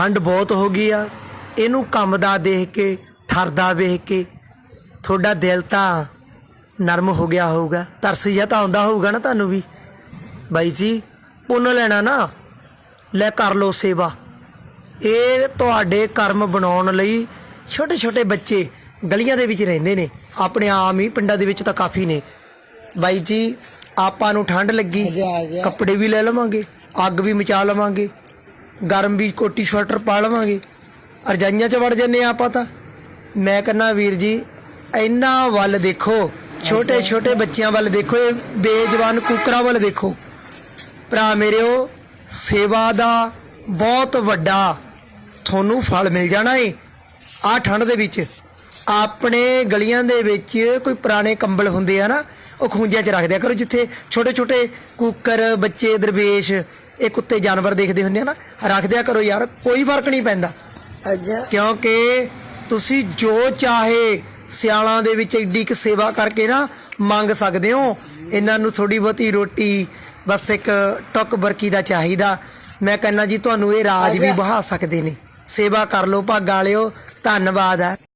ਠੰਡ ਬਹੁਤ ਹੋ ਗਈ ਆ। ਇਹਨੂੰ ਕੰਮਦਾ ਦੇਖ ਕੇ ਠਰਦਾ ਵੇਖ ਕੇ ਤੁਹਾਡਾ ਦਿਲ ਤਾਂ ਨਰਮ ਹੋ ਗਿਆ ਹੋਊਗਾ। ਤਰਸ ਜਿਹਾ ਤਾਂ ਆਉਂਦਾ ਹੋਊਗਾ ਨਾ ਤੁਹਾਨੂੰ ਵੀ। ਬਾਈ ਜੀ ਪੁੰਨ ਲੈਣਾ ਨਾ। ਲੈ ਕਰ ਲੋ ਸੇਵਾ। ਇਹ ਤੁਹਾਡੇ ਕਰਮ ਬਣਾਉਣ ਲਈ ਛੋਟੇ ਛੋਟੇ ਬੱਚੇ ਗਲੀਆਂ ਦੇ ਵਿੱਚ ਰਹਿੰਦੇ ਨੇ। ਆਪਣੇ ਆਮ ਹੀ ਪਿੰਡਾਂ ਦੇ ਵਿੱਚ ਤਾਂ ਕਾਫੀ ਨੇ। ਬਾਈ ਜੀ ਆਪਾਂ ਨੂੰ ਠੰਡ ਲੱਗੀ। ਕੱਪੜੇ ਵੀ ਲੈ ਲਵਾਂਗੇ ਅੱਗ ਵੀ ਮਚਾ ਲਵਾਂਗੇ। ਗਰਮ ਵੀ ਕੋਟੀ ਸਵੈਟਰ ਪਾ ਲਵਾਂਗੇ। ਰਜਾਈਆਂ 'ਚ ਵੜ ਜੰਨੇ ਆਪਾਂ ਤਾਂ। ਮੈਂ ਕਹਿੰਦਾ ਵੀਰ ਜੀ ਇੰਨਾ ਵੱਲ ਦੇਖੋ ਛੋਟੇ ਛੋਟੇ ਬੱਚਿਆਂ ਵੱਲ ਦੇਖੋ ਇਹ ਬੇਜਵਾਨ ਕੁਕਰਾਂ ਵੱਲ ਦੇਖੋ। ਭਰਾ ਮੇਰਿਓ ਸੇਵਾ ਦਾ ਬਹੁਤ ਵੱਡਾ ਤੁਹਾਨੂੰ ਫਲ ਮਿਲ ਜਾਣਾ ਏ। ਆ ਠੰਡ ਦੇ ਵਿੱਚ ਆਪਣੇ ਗਲੀਆਂ ਦੇ ਵਿੱਚ ਕੋਈ ਪੁਰਾਣੇ ਕੰਬਲ ਹੁੰਦੇ ਆ ਨਾ ਉਹ ਖੂੰਜਿਆਂ 'ਚ ਰੱਖ ਦਿਆ ਕਰੋ ਜਿੱਥੇ ਛੋਟੇ ਛੋਟੇ ਕੁੱਕਰ ਬੱਚੇ ਦਰਵੇਸ਼ ਇਹ ਕੁੱਤੇ ਜਾਨਵਰ ਦੇਖਦੇ ਹੁੰਦੇ ਆ ਨਾ ਰੱਖ ਦਿਆ ਕਰੋ ਯਾਰ ਕੋਈ ਫ਼ਰਕ ਨਹੀਂ ਪੈਂਦਾ। ਅੱਛਾ। ਕਿਉਂਕਿ ਤੁਸੀਂ ਜੋ ਚਾਹੇ ਸਿਆਲਾਂ ਦੇ ਵਿੱਚ ਏਡੀ ਕੁ ਸੇਵਾ ਕਰਕੇ ਨਾ ਮੰਗ ਸਕਦੇ ਹੋ ਇਹਨਾਂ ਨੂੰ ਥੋੜੀ ਬਹੁਤੀ ਰੋਟੀ ਬਸ ਇੱਕ ਟੁੱਕ ਬਰਕੀ ਦਾ ਚਾਹੀਦਾ। ਮੈਂ ਕਹਿੰਦਾ ਜੀ ਤੁਹਾਨੂੰ ਇਹ ਰਾਜ ਵੀ ਬਹਾ ਸਕਦੇ ਨੇ। ਸੇਵਾ ਕਰ ਲਓ ਭਾਗਾਂ ਵਾਲਿਓ ਧੰਨਵਾਦ ਹੈ।